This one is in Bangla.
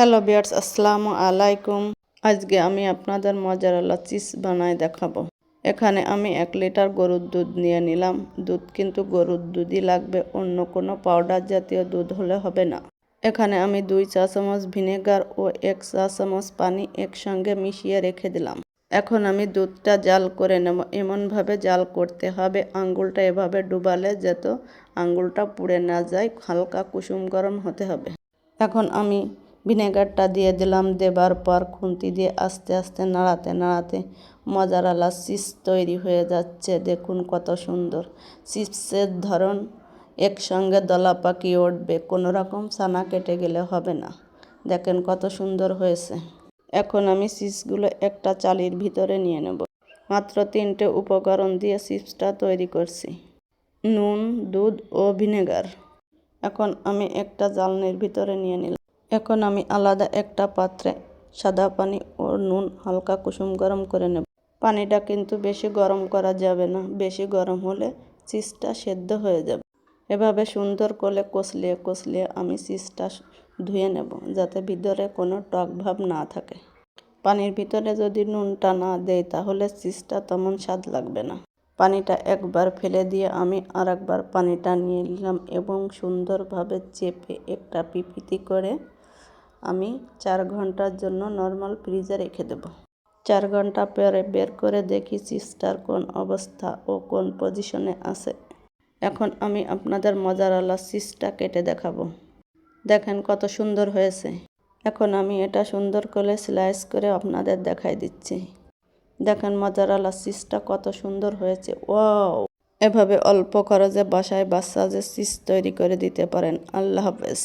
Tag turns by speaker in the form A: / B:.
A: হ্যালো বিয়ার্স, আসসালামু আলাইকুম। আজকে আমি আপনাদের মজারালা চিজ বানায় দেখাবো। এখানে আমি এক লিটার গরুর দুধ নিয়ে নিলাম। দুধ কিন্তু গরুর দুধই লাগবে, অন্য কোনো পাউডার জাতীয় দুধ হলে হবে না। এখানে আমি দুই চা চামচ ভিনেগার ও এক চা চামচ পানি একসঙ্গে মিশিয়ে রেখে দিলাম। এখন আমি দুধটা জাল করে নেব। এমনভাবে জাল করতে হবে, আঙ্গুলটা এভাবে ডুবালে যেত আঙ্গুলটা পুড়ে না যায়, হালকা কুসুম গরম হতে হবে। এখন আমি ভিনেগারটা দিয়ে দিলাম, দেবার পর খুন্তি দিয়ে আস্তে আস্তে নাড়াতে নাড়াতে মজার আলা চিপস তৈরি হয়ে যাচ্ছে। দেখুন কত সুন্দর। চিপসের ধরন একসঙ্গে দলা পাকিয়ে উঠবে, কোনো রকম ছানা কেটে গেলে হবে না। দেখেন কত সুন্দর হয়েছে। এখন আমি চিপসগুলো একটা চালির ভিতরে নিয়ে নেব। মাত্র তিনটে উপকরণ দিয়ে চিপসটা তৈরি করছি। নুন, দুধ ও ভিনেগার। এখন আমি একটা জ্বালনির ভিতরে নিয়ে নিলাম। এখন আমি আলাদা একটা পাত্রে সাদা পানি ও নুন হালকা কুসুম গরম করে নেব। পানিটা কিন্তু বেশি গরম করা যাবে না, বেশি গরম হলে চিজটা সেদ্ধ হয়ে যাবে। এভাবে সুন্দর করে কষলিয়ে কষলিয়ে আমি চিজটা ধুয়ে নেব যাতে ভিতরে কোনো টক ভাব না থাকে। পানির ভিতরে যদি নুনটা না দেয় তাহলে চিজটা তেমন স্বাদ লাগবে না। পানিটা একবার ফেলে দিয়ে আমি আর একবার পানিটা নিয়ে নিলাম এবং সুন্দরভাবে চেপে একটা পিপিতি করে আমি চার ঘণ্টার জন্য নর্মাল ফ্রিজে রেখে দেব। চার ঘণ্টা পরে বের করে দেখি চিজটার কোন অবস্থা ও কোন পজিশনে আছে। এখন আমি আপনাদের মজারালা চিজটা কেটে দেখাবো। দেখেন কত সুন্দর হয়েছে। এখন আমি এটা সুন্দর করে স্লাইস করে আপনাদের দেখাই দিচ্ছি। দেখেন মজার আলা চিজটা কত সুন্দর হয়েছে। ওয়াও! এভাবে অল্প খরচে বাসায় বাচ্চা যে চিজ তৈরি করে দিতে পারেন। আল্লাহ হাফেজ।